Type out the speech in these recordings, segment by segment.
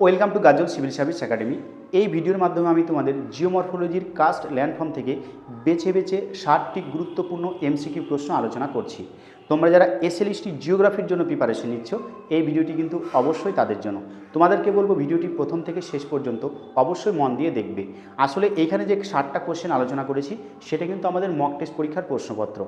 Welcome to Gazole civil service academy. এই ভিডিওর মাধ্যমে আমি তোমাদের জিওমরফোলজির কাস্ট ল্যান্ডফর্ম থেকে বেছে বেছে ষাটটি গুরুত্বপূর্ণ এমসিকিউ প্রশ্ন আলোচনা করছি। তোমরা যারা এসএলএসটি জিওগ্রাফির জন্য প্রিপারেশন নিচ্ছ, এই ভিডিওটি কিন্তু অবশ্যই তাদের জন্য। তোমাদেরকে বলব ভিডিওটি প্রথম থেকে শেষ পর্যন্ত অবশ্যই মন দিয়ে দেখবে। আসলে এইখানে যে ষাটটা কোশ্চেন আলোচনা করেছি, সেটা কিন্তু আমাদের মক টেস্ট পরীক্ষার প্রশ্নপত্র।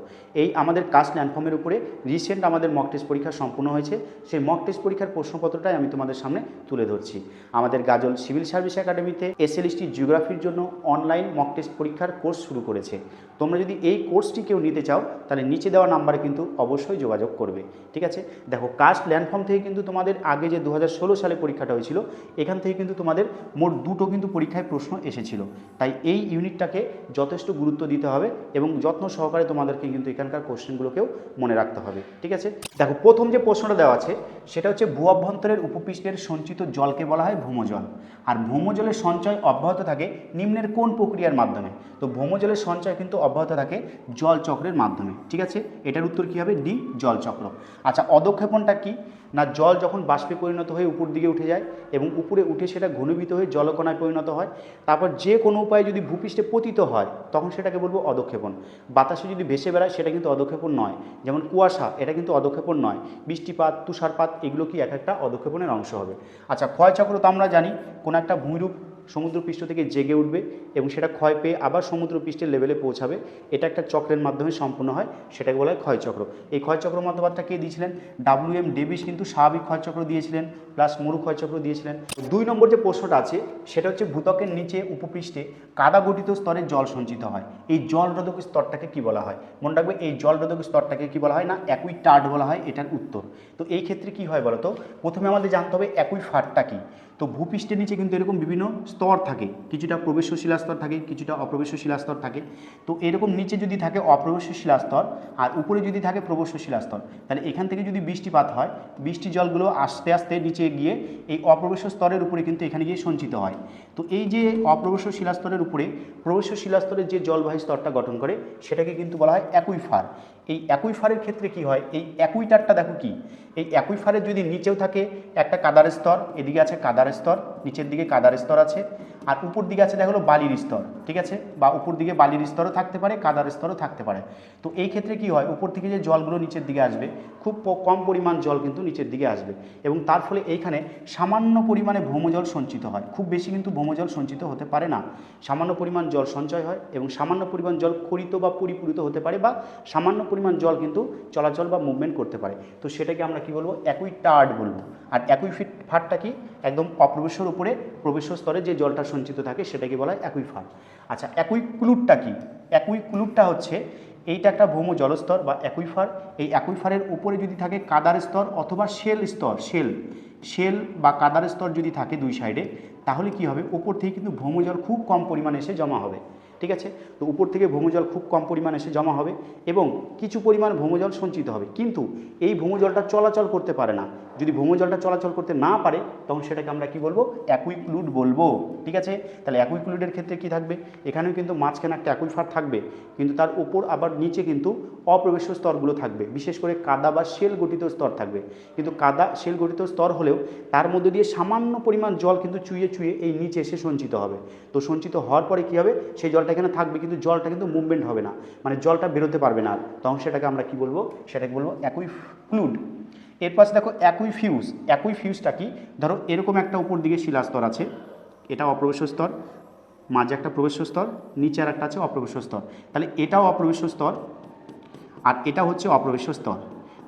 এই আমাদের কাস্ট ল্যান্ডফর্মের উপরে রিসেন্ট আমাদের মক টেস্ট পরীক্ষা সম্পূর্ণ হয়েছে। সেই মক টেস্ট পরীক্ষার প্রশ্নপত্রটাই আমি তোমাদের সামনে তুলে ধরছি। আমাদের গাজল সিভিল সার্ভিস একাডেমিতে এসএলএসটি জিওগ্রাফির জন্য অনলাইন মক টেস্ট পরীক্ষার কোর্স শুরু করেছে। তোমরা যদি এই কোর্সটি কেউ নিতে চাও, তাহলে নিচে দেওয়া নাম্বারে কিন্তু অবশ্যই যোগাযোগ করবে। ঠিক আছে? দেখো কাস্ট ল্যান্ডফর্ম থেকে কিন্তু তোমাদের আগে যে দু হাজার ষোলো সালে পরীক্ষাটা হয়েছিল, এখান থেকে কিন্তু তোমাদের মোট দুটো কিন্তু পরীক্ষায় প্রশ্ন এসেছিল। তাই এই ইউনিটটাকে যথেষ্ট গুরুত্ব দিতে হবে এবং যত্ন সহকারে তোমাদেরকে কিন্তু এখানকার কোশ্চেনগুলোকেও মনে রাখতে হবে। ঠিক আছে? দেখো, প্রথম যে প্রশ্নটা দেওয়া আছে সেটা হচ্ছে ভূ অভ্যন্তরের উপপৃষ্ঠের সঞ্চিত জলকে বলা হয় ভূমজল। আর ভৌমজলের সঞ্চয় অব্যাহত থাকে নিম্নের কোন প্রক্রিয়ার মাধ্যমে? তো ভৌমজলের সঞ্চয় কিন্তু অব্যাহত থাকে জলচক্রের মাধ্যমে। ঠিক আছে? এটার উত্তর কী হবে? ডি জলচক্র আচ্ছা অদক্ষেপণটা কি? না জল যখন বাষ্পে পরিণত হয়ে উপর দিকে উঠে যায় এবং উপরে উঠে সেটা ঘনীভূত হয়ে জলকণায় পরিণত হয়, তারপর যে কোনো উপায়ে যদি ভূপৃষ্ঠে পতিত হয়, তখন সেটাকে বলব অদক্ষেপণ বাতাসে যদি ভেসে বেড়ায়, সেটা কিন্তু অদক্ষেপণ নয়। যেমন কুয়াশা, এটা কিন্তু অদক্ষেপণ নয়। বৃষ্টিপাত, তুষারপাত, এগুলো কি এক একটা অদক্ষেপণের অংশ হবে। আচ্ছা ক্ষয়চক্র তো আমরা জানি, কোনো একটা ভূমিরূপ সমুদ্রপৃষ্ঠ থেকে জেগে উঠবে এবং সেটা ক্ষয় পেয়ে আবার সমুদ্রপৃষ্ঠের লেভেলে পৌঁছাবে। এটা একটা চক্রের মাধ্যমে সম্পূর্ণ হয়, সেটাকে বলা হয় ক্ষয়চক্র। এই ক্ষয়চক্র মতবাদটা কে দিয়েছিলেন? ডাব্লিউ এম ডেভিস কিন্তু স্বাভাবিক ক্ষয়চক্র দিয়েছিলেন প্লাস মরু ক্ষয়চক্র দিয়েছিলেন। দুই নম্বর যে প্রশ্নটা আছে, সেটা হচ্ছে ভূতকের নিচে উপপৃষ্ঠে কাদা গঠিত স্তরে জল সঞ্চিত হয়। এই জলরোধক স্তরটাকে কি বলা হয়? মনে রাখবে, এই জলরোধক স্তরটাকে কি বলা হয় না? একই টার্ড বলা হয়, এটার উত্তর। তো এই ক্ষেত্রে কি হয় বলতো? প্রথমে আমাদের জানতে হবে একই ফাটটা কি। তো ভূপৃষ্ঠের নিচে কিন্তু এরকম বিভিন্ন স্তর থাকে। কিছুটা প্রবেশ্য শিলাস্তর থাকে, কিছুটা অপ্রবেশ্য শিলাস্তর থাকে। তো এরকম নিচে যদি থাকে অপ্রবেশ্য শিলাস্তর আর উপরে যদি থাকে প্রবেশ্য শিলাস্তর তাহলে এখান থেকে যদি বৃষ্টিপাত হয়, বৃষ্টি জলগুলো আস্তে আস্তে নিচে গিয়ে এই অপ্রবেশ্য স্তরের উপরে কিন্তু এখানে গিয়ে সঞ্চিত হয়। তো এই যে অপ্রবেশ্য শিলাস্তরের উপরে প্রবেশ্য শিলাস্তরের যে জলবাহী স্তরটা গঠন করে, সেটাকে কিন্তু বলা হয় অ্যাকুইফার। এই অ্যাকুইফারের ক্ষেত্রে কি হয়? এই একই অ্যাকুইটারটা দেখো কি? এই অ্যাকুইফারের যদি নিচেও থাকে একটা কাদার স্তর, এদিকে আছে কাদার স্তর, নিচের দিকে কাদার স্তর আছে, আর উপর দিকে আছে দেখা হলো বালির স্তর, ঠিক আছে? বা উপর দিকে বালির স্তরও থাকতে পারে, কাদার স্তরও থাকতে পারে। তো এই ক্ষেত্রে কি হয়? উপর থেকে যে জলগুলো নিচের দিকে আসবে খুব কম পরিমাণ জল কিন্তু নিচের দিকে আসবে। এবং তার ফলে এইখানে সামান্য পরিমাণে ভৌমজল সঞ্চিত হয়। খুব বেশি কিন্তু ভৌমজল সঞ্চিত হতে পারে না। সামান্য পরিমাণ জল সঞ্চয় হয় এবং সামান্য পরিমাণ জল খরিত বা পরিপূরিত হতে পারে বা সামান্য পরিমাণ জল কিন্তু চলাচল বা মুভমেন্ট করতে পারে। তো সেটাকে আমরা কি বলব? একই টার্ড বলব। আর একই ফিট ফাটটা কি? একদম অপ্রবেশের উপরে প্রবেশ স্তরে যে জলটা সঞ্চিত থাকে সেটাকে বলা হয় একই ফাট আচ্ছা একই ক্লুটটা কি? একই ক্লুটটা হচ্ছে এইটা একটা ভৌম জলস্তর বা অ্যাকুইফার। এই অ্যাকুইফারের উপরে যদি থাকে কাদার স্তর অথবা শেল স্তর, শেল। শেল বা কাদার স্তর যদি থাকে দুই সাইডে, তাহলে কি হবে? উপর থেকে কিন্তু ভৌমজল খুব কম পরিমাণে এসে জমা হবে। ঠিক আছে? তো উপর থেকে ভৌমজল খুব কম পরিমাণ এসে জমা হবে এবং কিছু পরিমাণ ভৌমজল সঞ্চিত হবে। কিন্তু এই ভৌমজলটা চলাচল করতে পারে না। যদি ভৌমজলটা চলাচল করতে না পারে, তখন সেটাকে আমরা কি বলব? অ্যাকুইক্লুড বলব। ঠিক আছে? তাহলে অ্যাকুইক্লুডের ক্ষেত্রে কি থাকবে? এখানেও কিন্তু মাঝখানে একটা অ্যাকুইফার থাকবে। কিন্তু তার উপর আবার নিচে কিন্তু অপ্রবেশ্য স্তরগুলো থাকবে। বিশেষ করে কাদা বা শেল গঠিত স্তর থাকবে। কিন্তু কাদা, শেল গঠিত স্তর হলেও তার মধ্যে দিয়ে সামান্য পরিমাণ জল কিন্তু চুইয়ে চুইয়ে এই নিচে এসে সঞ্চিত হবে। তো সঞ্চিত হওয়ার পরে কী হবে? সেই জলটা এখানে থাকবে কিন্তু জলটা কিন্তু মুভমেন্ট হবে না। মানে জলটা বেরোতে পারবে না। তখন সেটাকে আমরা কি বলব? সেটাকে বলব একই ফ্লুড এর পাশে দেখো একই ফিউজ একই ফিউজটা কি? ধরো এরকম একটা উপর দিকে শিলাস্তর আছে। এটা অপ্রবেশ্য স্তর, মাঝে একটা প্রবেশ স্তর, নিচে আর একটা আছে অপ্রবেশ স্তর। তাহলে এটাও অপ্রবেশ স্তর আর এটা হচ্ছে অপ্রবেশ স্তর।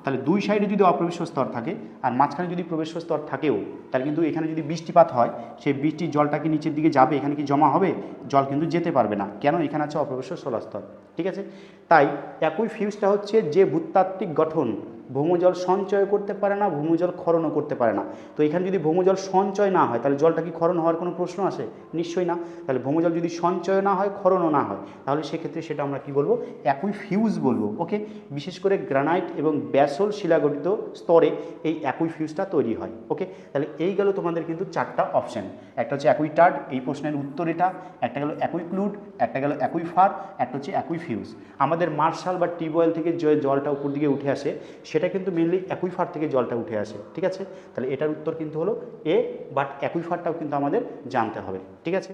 তাহলে দুই সাইডে যদি অপ্রবেশ স্তর থাকে আর মাঝখানে যদি প্রবেশ স্তর থাকেও, তাহলে কিন্তু এখানে যদি বৃষ্টিপাত হয়, সেই বৃষ্টির জলটা কি নিচের দিকে যাবে, এখানে কি জমা হবে? জল কিন্তু যেতে পারবে না। কেন? এখানে আছে অপ্রবেশ স্তর। ঠিক আছে? তাই একই ফিউজটা হচ্ছে যে ভূতাত্ত্বিক গঠন ভৌমজল সঞ্চয় করতে পারে না, ভৌমজল ক্ষরণও করতে পারে না। তো এখানে যদি ভৌমজল সঞ্চয় না হয়, তাহলে জলটা কি ক্ষরণ হওয়ার কোনো প্রশ্ন আসে? নিশ্চয়ই না। তাহলে ভৌমজল যদি সঞ্চয় না হয়, ক্ষরণও না হয়, তাহলে সেক্ষেত্রে সেটা আমরা কি বলব? একই ফিউজ বলব ওকে বিশেষ করে গ্রানাইট এবং ব্যাসল শিলাগঠিত স্তরে এই একই ফিউজটা তৈরি হয় ওকে তাহলে এই গেল তোমাদের কিন্তু চারটা অপশান একটা হচ্ছে একই টার্ড এই প্রশ্নের উত্তর এটা। একটা গেল একই ক্লুড একটা গেল একই ফার, একটা হচ্ছে একই ফিউজ আমাদের মার্শাল বা টিউবওয়েল থেকে যে জলটা উপর দিকে উঠে আসে সেটা কিন্তু মেনলি অ্যাকুইফার থেকে জলটা উঠে আসে, ঠিক আছে? তাহলে এটার উত্তর কিন্তু হলো এ বাট অ্যাকুইফারটাও কিন্তু আমাদের জানতে হবে, ঠিক আছে?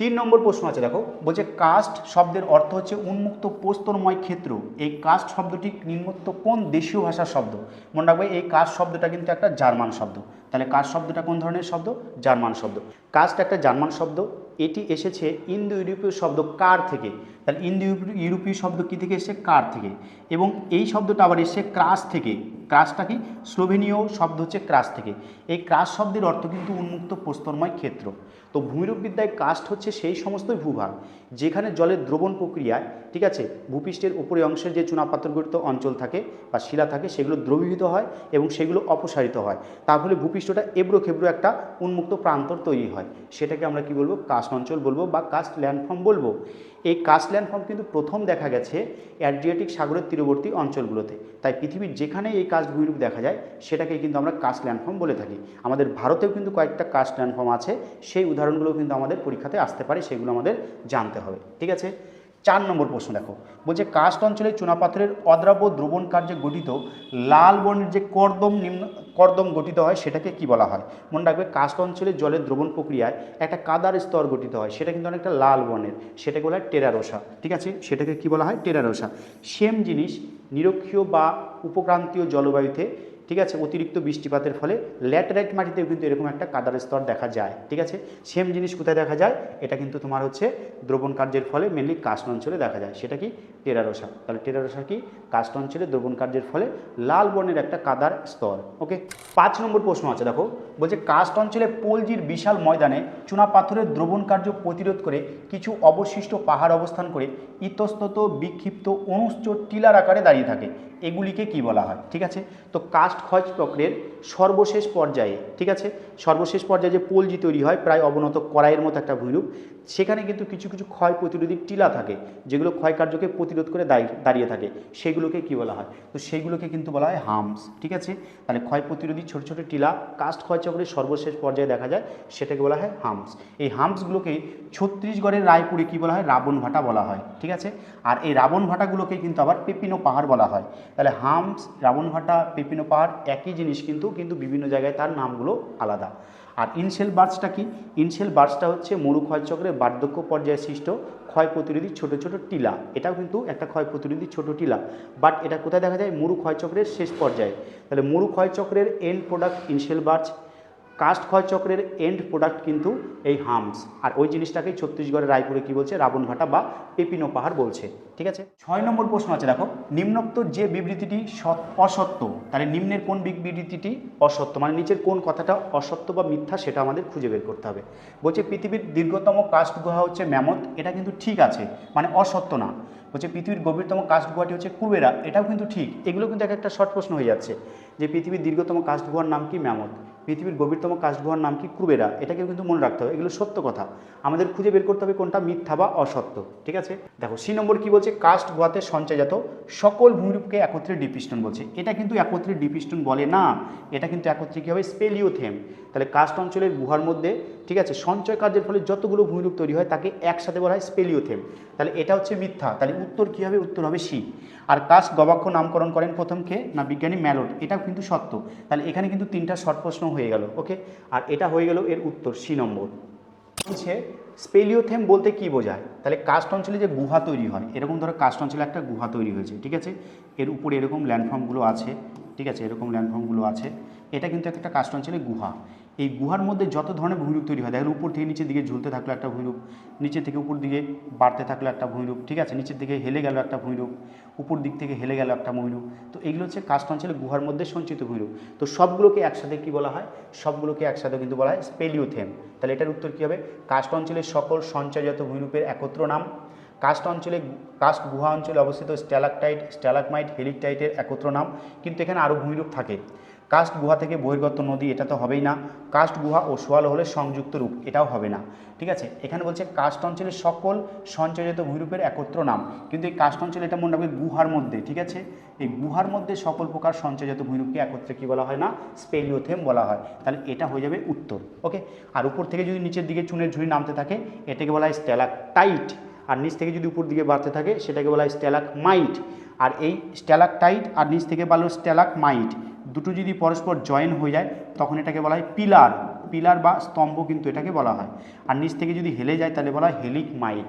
তিন নম্বর প্রশ্ন আছে, দেখো, বলছে কাস্ট শব্দের অর্থ হচ্ছে উন্মুক্ত প্রস্তরময় ক্ষেত্র। এই কাস্ট শব্দটি নিম্নোক্ত কোন দেশীয় ভাষার শব্দ? মনে রাখবে, এই কাস্ট শব্দটা কিন্তু একটা জার্মান শব্দ। তাহলে কাস্ট শব্দটা কোন ধরনের শব্দ? জার্মান শব্দ। কাস্ট একটা জার্মান শব্দ এটি এসেছে ইন্দো ইউরোপীয় শব্দ কার থেকে? তাহলে ইন্দো ইউরোপীয় শব্দ কী থেকে এসেছে? কার থেকে। এবং এই শব্দটা আবার এসেছে ক্রাস থেকে। ক্রাসটা কি? স্লোভেনীয় শব্দ হচ্ছে ক্রাস থেকে। এই ক্রাস শব্দের অর্থ কিন্তু উন্মুক্ত প্রস্তরময় ক্ষেত্র। তো ভূমিরূপবিদ্যায় কাস্ট হচ্ছে সেই সমস্ত ভূভাগ, যেখানে জলের দ্রবণ প্রক্রিয়ায়, ঠিক আছে, ভূপৃষ্ঠের উপরে অংশের যে চুনাপাথরগঠিত অঞ্চল থাকে বা শিলা থাকে, সেগুলো দ্রবীভূত হয় এবং সেগুলো অপসারিত হয়। তার ফলে ভূপৃষ্ঠটা এবড়ো খেবড়ো একটা উন্মুক্ত প্রান্তর তৈরি হয়। সেটাকে আমরা কি বলব? কাস্ট অঞ্চল বলব বা কাস্ট ল্যান্ডফর্ম বলব। এই কাস্ট ল্যান্ডফর্ম কিন্তু প্রথম দেখা গেছে অ্যাড্রিয়াটিক সাগরের তীরবর্তী অঞ্চলগুলোতে। তাই পৃথিবীর যেখানে এই কাস্ট ভূমিরূপ দেখা যায় সেটাকে কিন্তু আমরা কাস্ট ল্যান্ডফর্ম বলে থাকি। আমাদের ভারতেও কিন্তু কয়েকটা কাস্ট ল্যান্ডফর্ম আছে, সেই উদাহরণগুলো কিন্তু আমাদের পরীক্ষাতে আসতে পারে, সেগুলো আমাদের জানতে হবে, ঠিক আছে? চার নম্বর প্রশ্ন দেখো, বলছে কাস্ট অঞ্চলে চুনাপাথরের অদ্রাব্য দ্রবণ কার্যে গঠিত লাল বর্ণের যে কর্দম নিম্ন, কর্দম গঠিত হয়, সেটাকে কি বলা হয়? মনে রাখবে, কাস্ট অঞ্চলে জলের দ্রবণ প্রক্রিয়ায় একটা কাদার স্তর গঠিত হয়, সেটা কিন্তু অনেকটা লাল বর্ণের, সেটাকে বলা হয় টেরারোসা, ঠিক আছে? সেটাকে কি বলা হয়? টেরারোসা। সেম জিনিস নিরক্ষীয় বা উপক্রান্তীয় জলবায়ুতে ঠিক আছে? অতিরিক্ত বৃষ্টিপাতের ফলে ল্যাটেরাইট মাটিতেও কিন্তু এরকম একটা কাদার স্তর দেখা যায়, ঠিক আছে? সেম জিনিস কোথায় দেখা যায়? এটা কিন্তু তোমার হচ্ছে দ্রবণ কার্যের ফলে মেনলি কাস্ট অঞ্চলে দেখা যায়। সেটা কি? টেরারোসা তাহলে টেরারোসা কি? কাস্ট অঞ্চলে দ্রবণ কার্যের ফলে লাল বর্ণের একটা কাদার স্তর, ওকে? পাঁচ নম্বর প্রশ্ন আছে, দেখো। বলছে, কাস্ট অঞ্চলে পোলজির বিশাল ময়দানে চুনাপাথরের দ্রবণ কার্য প্রতিরোধ করে কিছু অবশিষ্ট পাহাড় অবস্থান করে ইতস্তত বিক্ষিপ্ত অনুচ্চ টিলার আকারে দাঁড়িয়ে থাকে। এগুলিকে কি বলা হয়? ঠিক আছে? তো কাস্ট খয়জ চক্রের সর্বশেষ পর্যায়ে, ঠিক আছে? সর্বশেষ পর্যায়ে যে পোলজি তৈরি হয়, প্রায় অবনত কড়াইয়ের মতো একটা ভূমিরূপ। সেখানে কিন্তু কিছু কিছু ক্ষয় প্রতিরোধী টিলা থাকে, যেগুলো ক্ষয় কার্যকে প্রতিরোধ করে দাঁড়িয়ে থাকে। সেগুলোকে কি বলা হয়? তো সেইগুলোকে কিন্তু বলা হয় হামস, ঠিক আছে? তাহলে ক্ষয় প্রতিরোধী ছোট ছোট টিলা কাস্ট ক্ষয় চক্রের সর্বশেষ পর্যায়ে দেখা যায়, সেটাকে বলা হয় হামস। এই হামসগুলোকে ছত্তিশগড়ের রায়পুরে কি বলা হয়? রাবণ ভাটা বলা হয়, ঠিক আছে? আর এই রাবণ ভাটাগুলোকে কিন্তু আবার পেপিনো পাহাড় বলা হয়। তাহলে হামস, রাবণ ভাটা, পেপিনো পাহাড় একই জিনিস কিন্তু কিন্তু বিভিন্ন জায়গায় তার নামগুলো আলাদা। আর ইনসেল বার্ডসটা কি? ইনসেল বার্ডসটা হচ্ছে মরু ক্ষয়চক্রের বার্ধক্য পর্যায়ে সৃষ্ট ক্ষয় প্রতিরোধী ছোট ছোট টিলা। এটাও কিন্তু একটা ক্ষয় প্রতিরোধী ছোট টিলা। বাট এটা কোথায় দেখা যায়? মরু ক্ষয়চক্রের শেষ পর্যায়ে। তাহলে মরু ক্ষয়চক্রের end product inselbergs karst ক্ষয়চক্রের এন্ড প্রোডাক্ট কিন্তু এই হামস। আর ওই জিনিসটাকেই ছত্তিশগড়ের রায়পুরে কি বলছে? রাবণ ভাটা বা পেপিনো পাহাড় বলছে। ঠিক আছে? ছয় নম্বর প্রশ্ন আছে, দেখো। নিম্নোক্ত যে বিবৃতিটি অসত্য, তাহলে নিম্নের কোন বিবৃতিটি অসত্য? মানে নিচের কোন কথাটা অসত্য বা মিথ্যা সেটা আমাদের খুঁজে বের করতে হবে। বলছে, পৃথিবীর দীর্ঘতম কাস্ট গুহা হচ্ছে ম্যামথ। এটা কিন্তু ঠিক আছে মানে অসত্য না। বলছে পৃথিবীর গভীরতম কাস্ট গুহাটি হচ্ছে কুবেরা, এটাও কিন্তু ঠিক। এগুলো কিন্তু এক একটা শর্ট প্রশ্ন হয়ে যাচ্ছে যে পৃথিবীর দীর্ঘতম কাস্ট গুহার নাম কি ম্যামথ? পৃথিবীর গভীরতম কাস্ট গুহার নাম কি কুবেরা? এটাকে কিন্তু মনে রাখতে হবে, এগুলো সত্য কথা। আমাদের খুঁজে বের করতে হবে কোনটা মিথ্যা বা অসত্য, ঠিক আছে? দেখো, সি নম্বর কি বলছে? কাস্ট গুহাতে সঞ্চয়জাত সকল ভূমিরূপকে একত্রে ডিপিস্টন বলছে। এটা কিন্তু একত্রে ডিপিস্টন বলে না, এটা কিন্তু একত্রে কী হবে? স্পেলিওথেম। তাহলে কাস্ট অঞ্চলের গুহার মধ্যে ঠিক আছে? সঞ্চয় কার্যের ফলে যতগুলো ভূমিরূপ তৈরি হয়, তাকে একসাথে বলা হয় স্পেলিওথেম। তাহলে এটা হচ্ছে মিথ্যা। তাহলে উত্তর কী হবে? উত্তর হবে সি আর কাস গবাক্ষ নামকরণ করেন প্রথম কে? না, বিজ্ঞানী ম্যালোড এটাও কিন্তু সত্য। তাহলে এখানে কিন্তু তিনটা শর্ট প্রশ্ন হয়ে গেল, ওকে? আর এটা হয়ে গেল এর উত্তর সি নম্বর। বলছে, স্পেলিওথেম বলতে কি বোঝায়? তাহলে কাস্ট অঞ্চলে যে গুহা তৈরি হয়, এরকম ধরো কাস্ট অঞ্চলে একটা গুহা তৈরি হয়েছে, ঠিক আছে? এর উপরে এরকম ল্যান্ডফর্মগুলো আছে, ঠিক আছে? এরকম ল্যান্ডফর্মগুলো আছে। এটা কিন্তু একটা কাস্ট অঞ্চলে গুহা। এই গুহার মধ্যে যত ধরনের ভূমিরূপ তৈরি হয়, দেখেন উপর থেকে নিচের দিকে ঝুলতে থাকল একটা ভূমিরূপ, নিচের থেকে উপর দিকে বাড়তে থাকল একটা ভূমিরূপ, ঠিক আছে? নিচের দিকে হেলে গেল একটা ভূমিরূপ, উপর দিক থেকে হেলে গেল একটা ভূমিরূপ। তো এগুলো হচ্ছে কাস্ট অঞ্চলে গুহার মধ্যে সঞ্চিত ভূমিরূপ। তো সবগুলোকে একসাথে কি বলা হয়? সবগুলোকে একসাথে কিন্তু বলা হয় স্পেলিওথেম। তাহলে এটার উত্তর কী হবে? কাস্ট অঞ্চলের সকল সঞ্চয়জাত ভূমিরূপের একত্র নাম। কাস্ট অঞ্চলে কাস্ট গুহা অঞ্চলে অবস্থিত স্ট্যালাকটাইট, স্ট্যালাকমাইট, হেলিকটাইটের একত্র নাম। কিন্তু এখানে আরও ভূমিরূপ থাকে। কাস্ট গুহা থেকে বহির্গত নদী, এটা তো হবেই না। কাস্ট গুহা ও সোয়াল হলে সংযুক্ত রূপ, এটাও হবে না। ঠিক আছে? এখানে বলছে কাস্ট অঞ্চলের সকল সঞ্চয়জাত ভূমিরূপের একত্র নাম। কিন্তু এই কাস্ট অঞ্চলে এটা মনে রাখবে গুহার মধ্যে, ঠিক আছে? এই গুহার মধ্যে সকল প্রকার সঞ্চয়জাত ভূমিরূপকে একত্রে কী বলা হয় না? স্পেলিওথেম বলা হয়। তাহলে এটা হয়ে যাবে উত্তর, ওকে? আর উপর থেকে যদি নিচের দিকে চুনের ঝুড়ি নামতে থাকে, এটাকে বলা হয় স্ট্যালাক টাইট আর নিচ থেকে যদি উপর দিকে বাড়তে থাকে, সেটাকে বলা হয় স্ট্যালাক মাইট আর এই স্ট্যালাক টাইট আর নিচ থেকে বলো স্ট্যালাকমাইট। দুটো যদি পরস্পর জয়েন হয়ে যায়, তখন এটাকে বলা হয় পিলার পিলার বা স্তম্ভ কিন্তু এটাকে বলা হয়। আর নিচ থেকে যদি হেলে যায়, তাহলে বলা হয় হেলিক মাইট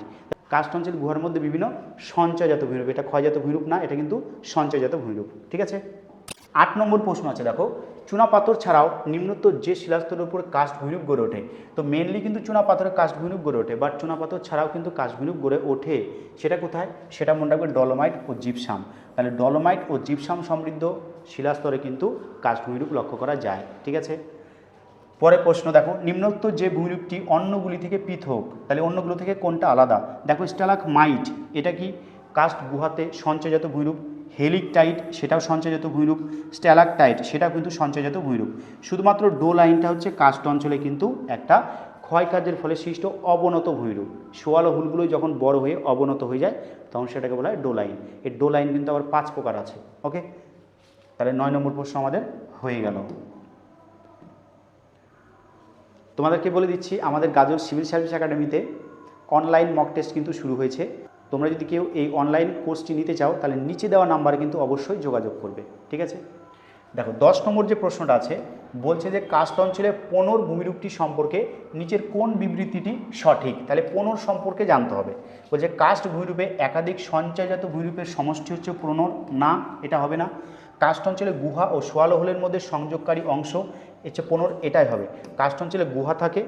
কাস্ট অঞ্চল গুহার মধ্যে বিভিন্ন সঞ্চয়জাত ভূমিরূপ। এটা ক্ষয়জাত ভূমিরূপ না, এটা কিন্তু সঞ্চয়জাত ভূমিরূপ। ঠিক আছে? আট নম্বর প্রশ্ন আছে, দেখো। চুনাপাথর ছাড়াও নিম্নোত্তর যে শিলাস্তরের উপর কাস্ট ভূমিরূপ গড়ে ওঠে, তো মেনলি কিন্তু চুনাপাথরের কাস্ট ভূমিরূপ গড়ে ওঠে বাট চুনাপাথর ছাড়াও কিন্তু কাস্ট ভূমিরূপ গড়ে ওঠে। সেটা কোথায়? সেটা মনে রাখবে ডলোমাইট ও জিপসাম। তাহলে ডলোমাইট ও জিপসাম সমৃদ্ধ শিলাস্তরে কিন্তু কাস্ট ভূমিরূপ লক্ষ্য করা যায়, ঠিক আছে? পরে প্রশ্ন, দেখো, নিম্নোক্ত যে ভূমিরূপটি অন্যগুলি থেকে পৃথক, তাহলে অন্যগুলো থেকে কোনটা আলাদা? দেখো স্টালাক মাইট, এটা কি? কাস্ট গুহাতে সঞ্চয়জাত ভূমিরূপ হেলিকটাইট সেটাও সঞ্চয়জাত ভূমিরূপ, স্ট্যালাকটাইট সেটাও কিন্তু সঞ্চয়জাত ভূমিরূপ। শুধুমাত্র ডো লাইনটা হচ্ছে কাস্ট অঞ্চলে কিন্তু একটা ক্ষয়কার্যের ফলে সৃষ্ট অবনত ভূমিরূপ। সোয়ালো হুলগুলো যখন বড় হয়ে অবনত হয়ে যায়, তখন সেটাকে বলা হয় ডো লাইন। এই ডো লাইন কিন্তু আবার পাঁচ প্রকার আছে, ওকে? তাহলে নয় নম্বর প্রশ্ন আমাদের হয়ে গেল। তোমাদেরকে বলে দিচ্ছি, আমাদের গাজর সিভিল সার্ভিস একাডেমিতে অনলাইন মক টেস্ট কিন্তু শুরু হয়েছে। তোমরা যদি কেউ এই অনলাইন কোর্সটি নিতে চাও, তাহলে নিচে দেওয়া নাম্বারে কিন্তু অবশ্যই যোগাযোগ করবে, ঠিক আছে? দেখো, দশ নম্বর যে প্রশ্নটা আছে, বলছে যে কাস্ট অঞ্চলে পনর ভূমিরূপটি সম্পর্কে নিচের কোন বিবৃতিটি সঠিক? তাহলে পনর সম্পর্কে জানতে হবে। বলছে কাস্ট ভূমিরূপে একাধিক সঞ্চয়জাত ভূমিরূপের সমষ্টি হচ্ছে প্রনর না, এটা হবে না। কাস্ট অঞ্চলে গুহা ও সোয়ালো হোলের মধ্যে সংযোগকারী অংশ হচ্ছে পনেরো, এটাই হবে। কাস্ট অঞ্চলে গুহা থাকে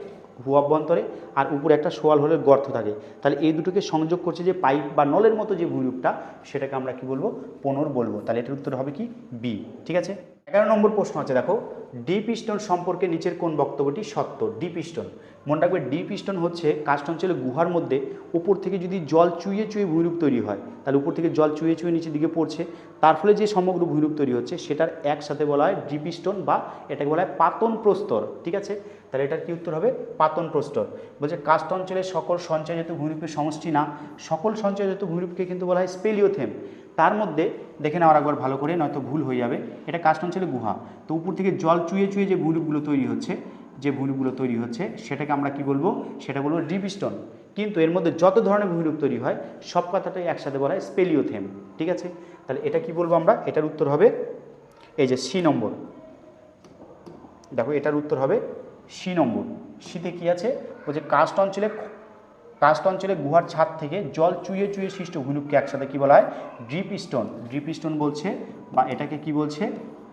গুহা অভ্যন্তরে আর উপরে একটা সোয়াল হোলের গর্ত থাকে। তাহলে এই দুটোকে সংযোগ করছে যে পাইপ বা নলের মতো যে ভূমিরূপটা, সেটাকে আমরা কি বলব? পনেরো বলব। তাহলে এটার উত্তর হবে কি? বি ঠিক আছে? এগারো নম্বর প্রশ্ন আছে, দেখো। ডিপ স্টোন সম্পর্কে নিচের কোন বক্তব্যটি সত্য? ডিপ স্টোন মনে রাখবে ডিপ স্টোন হচ্ছে কাস্ট অঞ্চলে গুহার মধ্যে, উপর থেকে যদি জল চুইয়ে চুয়ে ভূমিরূপ তৈরি হয়, তাহলে উপর থেকে জল চুইয়ে চুইয়ে নিচের দিকে পড়ছে, তার ফলে যে সমগ্র ভূমিরূপ তৈরি হচ্ছে, সেটার একসাথে বলা হয় ডিপ স্টোন বা এটাকে বলা হয় পাতন প্রস্তর, ঠিক আছে? তাহলে এটার কি উত্তর হবে? পাতন প্রস্তর। বলছে কাস্ট অঞ্চলের সকল সঞ্চয়জাত ভূমিরূপের সমষ্টি না, সকল সঞ্চয়জাত ভূমিরূপকে কিন্তু বলা হয় স্পেলিওথেম তার মধ্যে দেখে নেওয়ার একবার ভালো করে, নয়তো ভুল হয়ে যাবে। এটা কাস্ট অঞ্চলে গুহা, তো উপর থেকে জল চুইয়ে চুইয়ে যে ভূমিরূপগুলো তৈরি হচ্ছে যে ভূমিরূপগুলো তৈরি হচ্ছে, সেটাকে আমরা কি বলব? সেটা বলব ডিপ স্টোন কিন্তু এর মধ্যে যত ধরনের ভূমিরূপ তৈরি হয়, সব কথাটাই একসাথে বলা হয় স্পেলিওথেম, ঠিক আছে? তাহলে এটা কি বলব আমরা? এটার উত্তর হবে, এই যে সি নম্বর। দেখো, এটার উত্তর হবে সি নম্বর। সিতে কি আছে? বলছে কাস্ট অঞ্চলে কাস্ট অঞ্চলে গুহার ছাদ থেকে জল চুইয়ে চুইয়ে সৃষ্ট ভূমিরূপকে একসাথে কি বলা হয়? ড্রিপ স্টোন ড্রিপ স্টোন বলছে, বা এটাকে কি বলছে?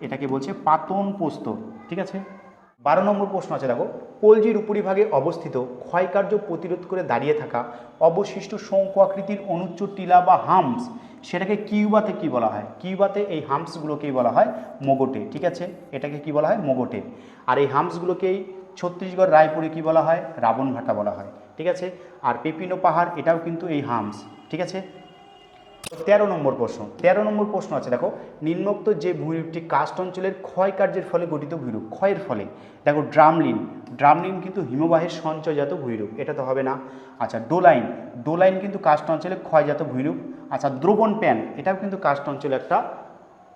এটাকে বলছে পাতন পোস্ত, ঠিক আছে? বারো নম্বর প্রশ্ন আছে, দেখো। কলজির উপরিভাগে অবস্থিত ক্ষয়কার্য প্রতিরোধ করে দাঁড়িয়ে থাকা অবশিষ্ট শঙ্কু আকৃতির অনুচ্চ টিলা বা হামস, সেটাকে কিউবাতে কি বলা হয়? কিউবাতে এই হামসগুলোকেই বলা হয় মোগোটে, ঠিক আছে? এটাকে কি বলা হয়? মোগোটে। আর এই হামসগুলোকেই ছত্তিশগড় রায়পুরে কি বলা হয়? রাবণ ভাটা বলা হয়, ঠিক আছে? আর পেপিনো পাহাড়, এটাও কিন্তু এই হামস, ঠিক আছে? তেরো নম্বর প্রশ্ন, তেরো নম্বর প্রশ্ন আছে, দেখো, নিম্নোক্ত যে ভূমিরূপটি কাস্ট অঞ্চলের ক্ষয় কার্যের ফলে গঠিত ভূমিরূপ ক্ষয়ের ফলে, দেখো, ড্রামলিন ড্রামলিন কিন্তু হিমবাহের সঞ্চয়জাত ভূমিরূপ এটা তো হবে না আচ্ছা ডোলাইন ডোলাইন কিন্তু কাস্ট অঞ্চলে ক্ষয়জাত ভূমিরূপ আচ্ছা দ্রবণ প্যান, এটাও কিন্তু কাস্ট অঞ্চলে একটা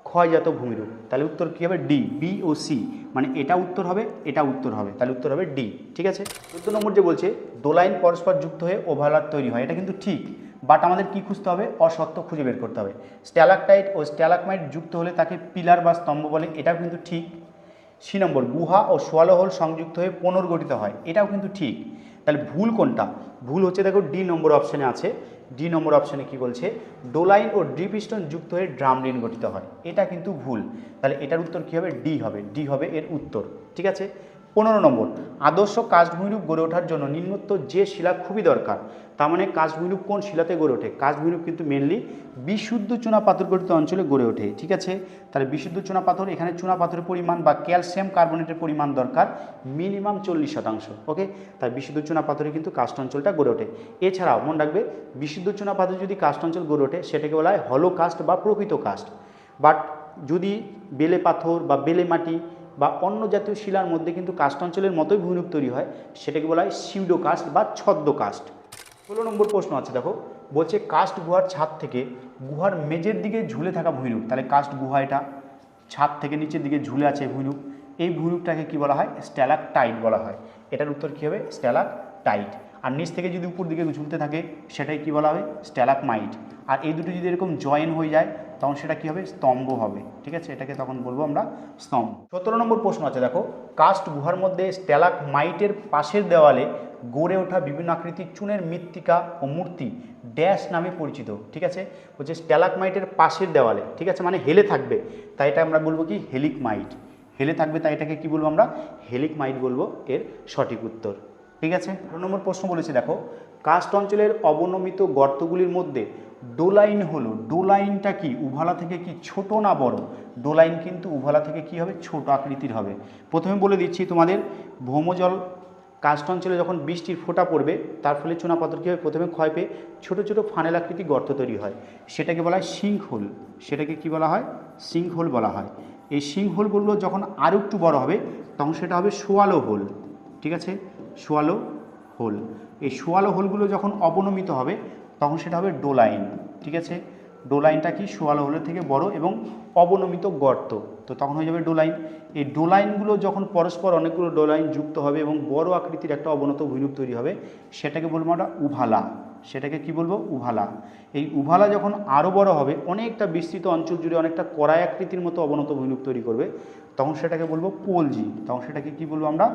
ক্ষয়জাত ভূমিরূপ, তাহলে উত্তর কী হবে ডি বি ও সি মানে এটা উত্তর হবে, এটা উত্তর হবে, তাহলে উত্তর হবে ডি ঠিক আছে? চোদ্দ নম্বর যে বলছে দোলাইন পরস্পর যুক্ত হয়ে ওভারলাপ তৈরি হয়, এটা কিন্তু ঠিক বাট আমাদের কি খুঁজতে হবে? অসত্য খুঁজে বের করতে হবে। স্ট্যালাকটাইট ও স্ট্যালাকমাইট যুক্ত হলে তাকে পিলার বা স্তম্ভ বলে। এটাও কিন্তু ঠিক। সি নম্বর, গুহা ও সোয়ালোহল সংযুক্ত হয়ে পুনর্গঠিত হয়। এটাও কিন্তু ঠিক। তাহলে ভুল কোনটা? ভুল হচ্ছে দেখো ডি নম্বর অপশানে আছে। ডি নম্বর অপশানে কি বলছে? ডোলাইন ও ড্রিপ স্টোন যুক্ত হয়ে ড্রামলিন গঠিত হয়। এটা কিন্তু ভুল। তাহলে এটার উত্তর কী হবে? ডি হবে। ডি হবে এর উত্তর। ঠিক আছে? পনেরো নম্বর, আদর্শ কাজভূমিরূপ গড়ে ওঠার জন্য নিম্নোক্ত যে শিলা খুবই দরকার, তার মানে কাজভূমিরূপ কোন শিলাতে গড়ে ওঠে? কাজভূমিরূপ কিন্তু মেনলি বিশুদ্ধ চুনা পাথর গঠিত অঞ্চলে গড়ে ওঠে, ঠিক আছে? তাহলে বিশুদ্ধ চুনা পাথর, এখানে চুনা পাথরের পরিমাণ বা ক্যালসিয়াম কার্বনেটের পরিমাণ দরকার মিনিমাম চল্লিশ শতাংশ ওকে তাই বিশুদ্ধ চুনা পাথরে কিন্তু কাস্ট অঞ্চলটা গড়ে ওঠে। এছাড়াও, মনে রাখবে, বিশুদ্ধ চুনা পাথর যদি কাস্ট অঞ্চল গড়ে ওঠে, সেটাকে বলা হয় হলো কাস্ট বা প্রকৃত কাস্ট। বাট যদি বেলে পাথর বা বেলে মাটি বা অন্য জাতীয় শিলার মধ্যে কিন্তু কাস্ট অঞ্চলের মতোই ভূমিরূপ তৈরি হয়, সেটাকে বলা হয় সিউডো কাস্ট বা ছদ্ম কাস্ট ষোলো নম্বর প্রশ্ন আছে, দেখো। বলছে কাস্ট গুহার ছাদ থেকে গুহার মেজের দিকে ঝুলে থাকা ভূমিরূপ। তাহলে কাস্ট গুহা এটা? ছাদ থেকে নিচের দিকে ঝুলে আছে ভূমিরূপ। এই ভূমিরূপটাকে কি বলা হয়? স্ট্যালাক টাইট বলা হয়। এটার উত্তর কী হবে? স্ট্যালাক টাইট আর নিচ থেকে যদি উপর দিকে ঝুলতে থাকে, সেটাই কি বলা হবে? স্ট্যালাকমাইট। আর এই দুটো যদি এরকম জয়েন হয়ে যায়, তখন সেটা কি হবে? স্তম্ভ হবে। ঠিক আছে? এটাকে তখন বলব আমরা স্তম্ভ। সতেরো নম্বর প্রশ্ন আছে, দেখো। কাস্ট গুহার মধ্যে স্ট্যালাক মাইটের পাশের দেওয়ালে গড়ে ওঠা বিভিন্ন আকৃতির চুনের মৃত্তিকা ও মূর্তি ড্যাশ নামে পরিচিত। ঠিক আছে? বলছে স্ট্যালাক মাইটের পাশের দেওয়ালে। ঠিক আছে? মানে হেলে থাকবে। তাই এটা আমরা বলব কি? হেলিক মাইট হেলে থাকবে, তাই এটাকে কি বলব আমরা? হেলিক মাইট বলব এর সঠিক উত্তর। ঠিক আছে? দু নম্বর প্রশ্ন বলেছে, দেখো, কাস্ট অঞ্চলের অবনমিত গর্তগুলির মধ্যে ডোলাইন হলো ডোলাইনটা কি, উভালা থেকে কি ছোট না বড়? ডোলাইন কিন্তু উভালা থেকে কি হবে? ছোট আকৃতির হবে। প্রথমে বলে দিচ্ছি তোমাদের, ভৌমজল কাস্ট অঞ্চলে যখন বৃষ্টির ফোঁটা পড়বে, তার ফলে চুনাপাথর কী হয়? প্রথমে ক্ষয় পেয়ে ছোটো ছোটো ফানেল আকৃতি গর্ত তৈরি হয়। সেটাকে বলা হয় সিঙ্ক হোল সেটাকে কি বলা হয়? সিঙ্ক হোল বলা হয়। এই সিঙ্ক হোলগুলো যখন আরও একটু বড় হবে, তখন সেটা হবে সোয়ালো হোল। ঠিক আছে? Swallow hole. এই সোয়ালো হোলগুলো যখন অবনমিত হবে, তখন সেটা হবে ডোলাইন, ঠিক আছে? ডোলাইনটা কি? সোয়ালো হোলের থেকে বড় এবং অবনমিত গর্ত। তো তখন হয়ে যাবে ডোলাইন। এই ডোলাইনগুলো যখন পরস্পর অনেকগুলো ডোলাইন যুক্ত হবে এবং বড় আকৃতির একটা অবনত ভূমিরূপ তৈরি হবে, সেটাকে বলব আমরা উভালা। সেটাকে কি বলব? উভালা। এই উভালা যখন আরও বড় হবে, অনেকটা বিস্তৃত অঞ্চল জুড়ে অনেকটা কড়াই আকৃতির মতো অবনত ভূমিরূপ তৈরি করবে, তখন সেটাকে বলব পোলজি। তখন সেটাকে কি বলব আমরা?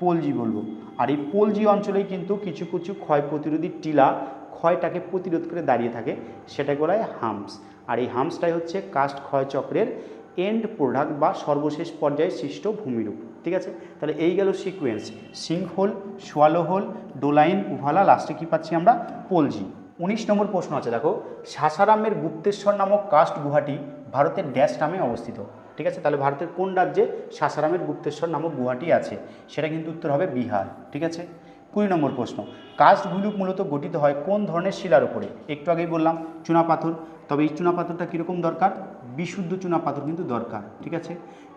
পোলজি বলব। আর এই পোলজি অঞ্চলেই কিন্তু কিছু কিছু ক্ষয় প্রতিরোধী টিলা ক্ষয়টাকে প্রতিরোধ করে দাঁড়িয়ে থাকে, সেটাকে বলা হয় হামস। আর এই হামসটাই হচ্ছে কাস্ট ক্ষয় চক্রের এন্ড প্রোডাক্ট বা সর্বশেষ পর্যায়ে সৃষ্ট ভূমিরূপ। ঠিক আছে? তাহলে এই গেল sequence sink hole swallow hole doline uvala লাস্টে কী পাচ্ছি আমরা? পোলজি। উনিশ নম্বর প্রশ্ন আছে, দেখো। সাসারামের গুপ্তেশ্বর নামক কাস্ট গুহাটি ভারতের ড্যাশ নামে অবস্থিত। ঠিক আছে? তাহলে ভারতের কোন রাজ্যে সাসারামের গুপ্তেশ্বর নামক গুহাটি আছে? সেটা কিন্তু উত্তর হবে বিহার, ঠিক আছে? কুড়ি নম্বর প্রশ্ন। কাস্ট ভূমিরূপ মূলত গঠিত হয় কোন ধরনের শিলার উপরে? একটু আগেই বললাম চুনাপাথর তবে এই চুনাপাথরটা কীরকম দরকার? বিশুদ্ধ চুনাপাথর কিন্তু দরকার, ঠিক আছে?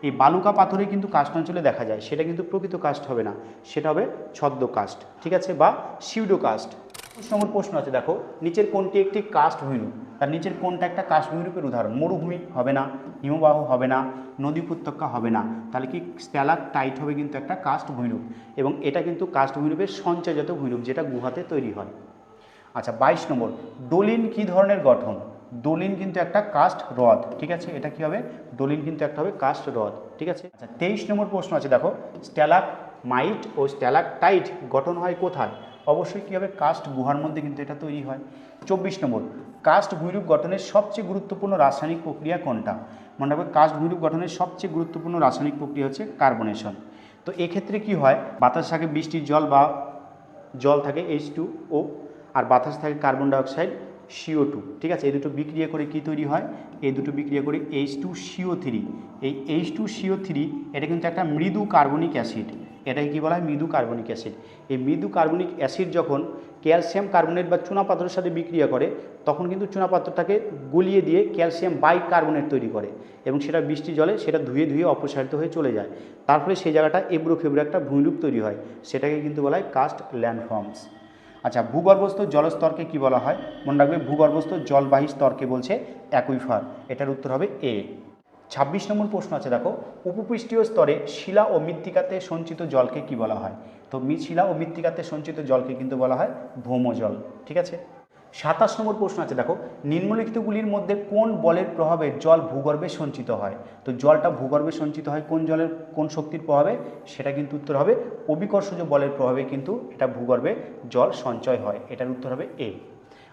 এই বালুকা পাথরে কিন্তু কাস্ট অঞ্চলে দেখা যায়। সেটা কিন্তু প্রকৃত কাস্ট হবে না। সেটা হবে ছদ্ম কাস্ট ঠিক আছে? বা সিউডো কাস্ট পঁচিশ নম্বর প্রশ্ন আছে, দেখো, নিচের কোনটি একটি কাস্ট ভূমিরূপ তার নিচের কোনটা একটা কাস্ট ভূমিরূপের উদাহরণ? মরুভূমি হবে না, হিমবাহ হবে না, নদী উপত্যকা হবে না। তাহলে কি স্ট্যালাক টাইট হবে কিন্তু একটা কাস্ট ভূমিরূপ? এবং এটা কিন্তু কাস্ট ভূমিরূপের সঞ্চয়জাত ভূমিরূপ যেটা গুহাতে তৈরি হয়। আচ্ছা বাইশ নম্বর ডোলিন কী ধরনের গঠন? ডোলিন কিন্তু একটা কাস্ট হ্রদ, ঠিক আছে? এটা কি হবে? ডোলিন কিন্তু একটা হবে কাস্ট হ্রদ, ঠিক আছে? আচ্ছা তেইশ নম্বর প্রশ্ন আছে, দেখো স্ট্যালাক মাইট ও স্ট্যালাক টাইট গঠন হয় কোথায়? অবশ্যই কী হবে কাস্ট গুহার মধ্যে কিন্তু এটা তৈরি হয়। চব্বিশ নম্বর, কাস্ট ভূমিরূপ গঠনের সবচেয়ে গুরুত্বপূর্ণ রাসায়নিক প্রক্রিয়া কোনটা? মনে রাখবে কাস্ট ভূমিরূপ গঠনের সবচেয়ে গুরুত্বপূর্ণ রাসায়নিক প্রক্রিয়া হচ্ছে কার্বনেশন। তো এক্ষেত্রে কি হয়, বাতাস থাকে বৃষ্টির জল বা জল থাকে এইচ টু ও আর বাতাস থাকে কার্বন ডাইঅক্সাইড সিও টু ঠিক আছে? এই দুটো বিক্রিয়া করে কি তৈরি হয়? এই দুটো বিক্রিয়া করে H two C O three এই H two C O three এটা কিন্তু একটা মৃদু কার্বনিক অ্যাসিড। এটাকে কী বলা হয়? মৃদু কার্বনিক অ্যাসিড। এই মৃদু কার্বনিক অ্যাসিড যখন ক্যালসিয়াম কার্বনেট বা চুনাপাথরের সাথে বিক্রিয়া করে, তখন কিন্তু চুনাপাথরটাকে গলিয়ে দিয়ে ক্যালসিয়াম বাই কার্বনেট তৈরি করে এবং সেটা বৃষ্টি জলে সেটা ধুয়ে ধুয়ে অপসারিত হয়ে চলে যায়। তারপরে সেই জায়গাটা এবড়ো খেবড়ো একটা ভূমিরূপ তৈরি হয়। সেটাকে কিন্তু বলা হয় কাস্ট ল্যান্ডফর্মস। আচ্ছা ভূগর্ভস্থ জলস্তরকে কি বলা হয়? মনে রাখবে, ভূগর্ভস্থ জলবাহী স্তরকে বলছে অ্যাকুইফার। এটার উত্তর হবে এ। ছাব্বিশ নম্বর প্রশ্ন আছে, দেখো। উপপৃষ্ঠীয় স্তরে শিলা ও মৃত্তিকাতে সঞ্চিত জলকে কি বলা হয়? তো শিলা ও মৃত্তিকাতে সঞ্চিত জলকে কিন্তু বলা হয় ভৌমজল, ঠিক আছে? সাতাশ নম্বর প্রশ্ন আছে, দেখো। নিম্নলিখিতগুলির মধ্যে কোন বলের প্রভাবে জল ভূগর্ভে সঞ্চিত হয়? তো জলটা ভূগর্ভে সঞ্চিত হয় কোন জলের, কোন শক্তির প্রভাবে? সেটা কিন্তু উত্তর হবে অভিকর্ষজ বলের প্রভাবে কিন্তু এটা ভূগর্ভে জল সঞ্চয় হয়। এটার উত্তর হবে এ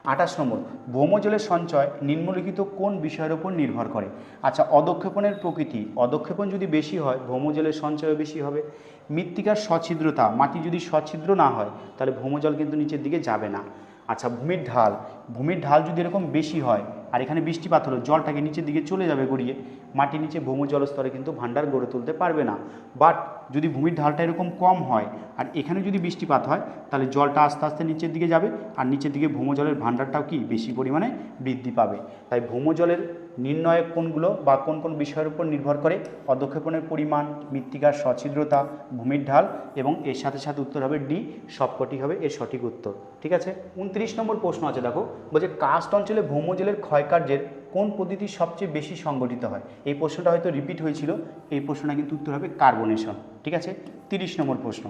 আঠাশ নম্বর, ভৌমজলের সঞ্চয় নিম্নলিখিত কোন বিষয়ের উপর নির্ভর করে? আচ্ছা অদক্ষেপণের প্রকৃতি, অদক্ষেপণ যদি বেশি হয়, ভৌমজলের সঞ্চয় বেশি হবে। মৃত্তিকার সচ্ছিদ্রতা, মাটি যদি সচ্ছিদ্র না হয়, তাহলে ভৌমজল কিন্তু নিচের দিকে যাবে না। আচ্ছা ভূমির ঢাল ভূমির ঢাল যদি এরকম বেশি হয়, আর এখানে বৃষ্টিপাত হলো, জলটাকে নিচের দিকে চলে যাবে গড়িয়ে মাটির নিচে ভূমি জলস্তরে কিন্তু ভাণ্ডার গড়ে তুলতে পারবে না। বাট যদি ভূমির ঢালটা এরকম কম হয়, আর এখানে যদি বৃষ্টিপাত হয়, তাহলে জলটা আস্তে আস্তে নিচের দিকে যাবে, আর নিচের দিকে ভৌমজলের ভাণ্ডারটাও কি বেশি পরিমাণে বৃদ্ধি পাবে। তাই ভৌমজলের নির্ণয় কোনগুলো বা কোন কোন বিষয়ের উপর নির্ভর করে অদক্ষেপণের পরিমাণ, মৃত্তিকার সছিদ্রতা ভূমির ঢাল, এবং এর সাথে সাথে উত্তর হবে ডি সবকটি হবে এর সঠিক উত্তর। ঠিক আছে? উনত্রিশ নম্বর প্রশ্ন আছে, দেখো। বলছে, কাস্ট অঞ্চলে ভৌমজলের ক্ষয়কার্যের কোন পদ্ধতি সবচেয়ে বেশি সংগঠিত হয়? এই প্রশ্নটা হয়তো রিপিট হয়েছিল, এই প্রশ্নটা কিন্তু উত্তর হবে কার্বনেশন ঠিক আছে? তিরিশ নম্বর প্রশ্ন